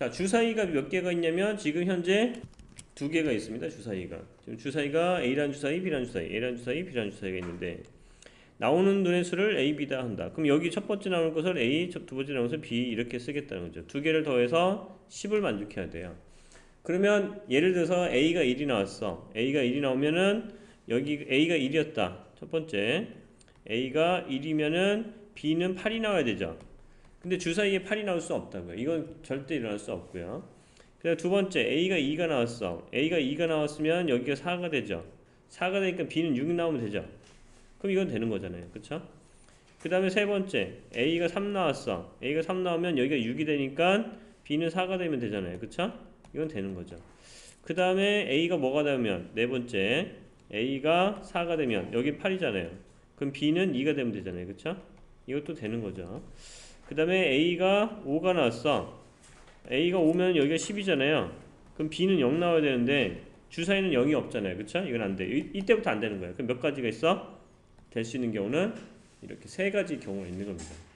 자, 주사위가 몇 개가 있냐면 지금 현재 두 개가 있습니다. 주사위가. 지금 주사위가 A라는 주사위, B라는 주사위, A라는 주사위, B라는 주사위가 있는데 나오는 눈의 수를 A, B다 한다. 그럼 여기 첫 번째 나오는 것을 A, 첫- 두 번째 나오는 것을 B 이렇게 쓰겠다는 거죠. 두 개를 더해서 10을 만족해야 돼요. 그러면 예를 들어서 A가 1이 나왔어. A가 1이 나오면은 여기 A가 1이었다. 첫 번째 A가 1이면은 B는 8이 나와야 되죠. 근데 주사위에 8이 나올 수 없다고요. 이건 절대 일어날 수 없고요. 그다음 두 번째 A가 2가 나왔어. A가 2가 나왔으면 여기가 4가 되죠. 4가 되니까 B는 6 나오면 되죠. 그럼 이건 되는 거잖아요. 그쵸? 그 다음에 세 번째 A가 3 나왔어. A가 3 나오면 여기가 6이 되니까 B는 4가 되면 되잖아요. 그쵸? 이건 되는 거죠. 그 다음에 A가 뭐가 되면 네 번째 A가 4가 되면 여기 8이잖아요. 그럼 B는 2가 되면 되잖아요. 그쵸? 이것도 되는 거죠. 그 다음에 A가 5가 나왔어. A가 5면 여기가 10이잖아요. 그럼 B는 0 나와야 되는데 주사위는 0이 없잖아요. 그쵸? 이건 안 돼. 이, 이때부터 안 되는 거예요. 그럼 몇 가지가 있어? 될 수 있는 경우는 이렇게 세 가지 경우가 있는 겁니다.